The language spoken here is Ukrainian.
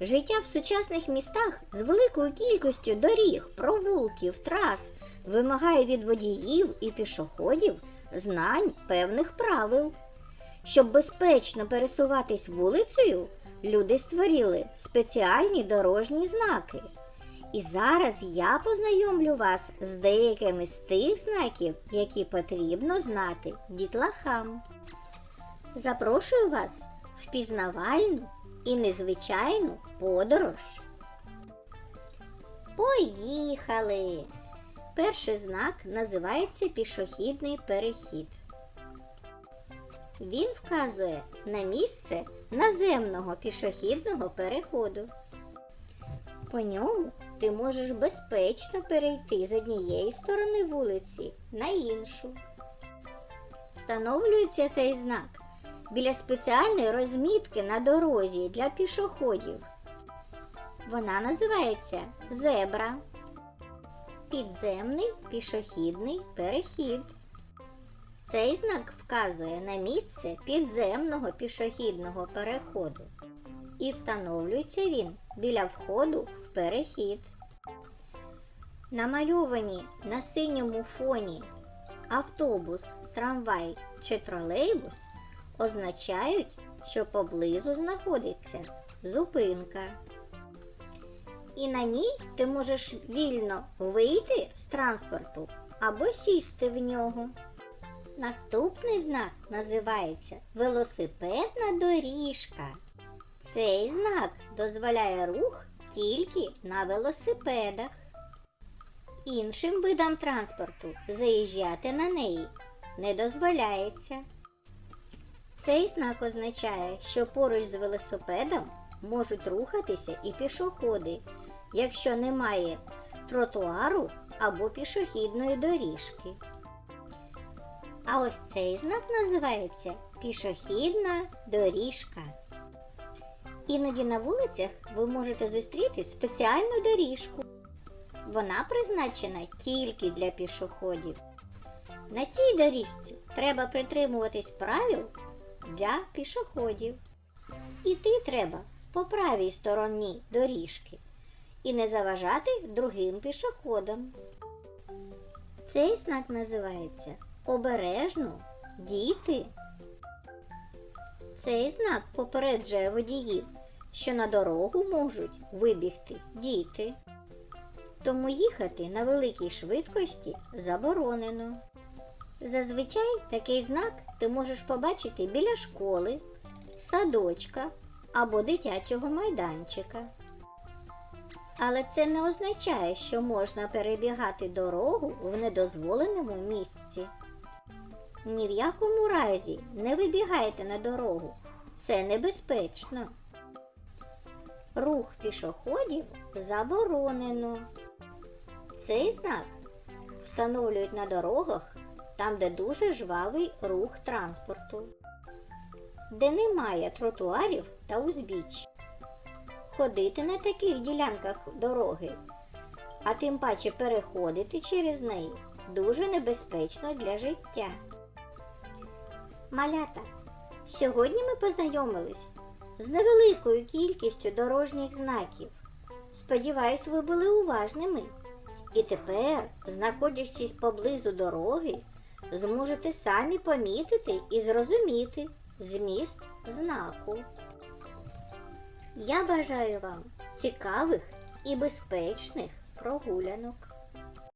Життя в сучасних містах з великою кількістю доріг, провулків, трас вимагає від водіїв і пішоходів знань певних правил. Щоб безпечно пересуватись вулицею, люди створили спеціальні дорожні знаки. І зараз я познайомлю вас з деякими з тих знаків, які потрібно знати дітлахам. Запрошую вас в пізнавальну і незвичайну подорож. Поїхали! Перший знак називається пішохідний перехід. Він вказує на місце наземного пішохідного переходу. По ньому ти можеш безпечно перейти з однієї сторони вулиці на іншу. Встановлюється цей знак біля спеціальної розмітки на дорозі для пішоходів. Вона називається зебра. Підземний пішохідний перехід. Цей знак вказує на місце підземного пішохідного переходу. І встановлюється він біля входу в перехід. Намальовані на синьому фоні автобус, трамвай чи тролейбус означають, що поблизу знаходиться зупинка. І на ній ти можеш вільно вийти з транспорту або сісти в нього. Наступний знак називається велосипедна доріжка. Цей знак дозволяє рух тільки на велосипедах. Іншим видам транспорту заїжджати на неї не дозволяється. Цей знак означає, що поруч з велосипедом можуть рухатися і пішоходи, якщо немає тротуару або пішохідної доріжки. А ось цей знак називається пішохідна доріжка. Іноді на вулицях ви можете зустріти спеціальну доріжку. Вона призначена тільки для пішоходів. На цій доріжці треба притримуватись правил для пішоходів. Іти треба по правій стороні доріжки і не заважати другим пішоходам. Цей знак називається обережно діти. Цей знак попереджує водіїв, що на дорогу можуть вибігти діти. Тому їхати на великій швидкості заборонено. Зазвичай такий знак ти можеш побачити біля школи, садочка або дитячого майданчика. Але це не означає, що можна перебігати дорогу в недозволеному місці. Ні в якому разі не вибігайте на дорогу. Це небезпечно. Рух пішоходів заборонено. Цей знак встановлюють на дорогах там, де дуже жвавий рух транспорту, де немає тротуарів та узбіч. Ходити на таких ділянках дороги, а тим паче переходити через неї дуже небезпечно для життя. Малята, сьогодні ми познайомились з невеликою кількістю дорожніх знаків. Сподіваюсь, ви були уважними. І тепер, знаходячись поблизу дороги, зможете самі помітити і зрозуміти зміст знаку. Я бажаю вам цікавих і безпечних прогулянок.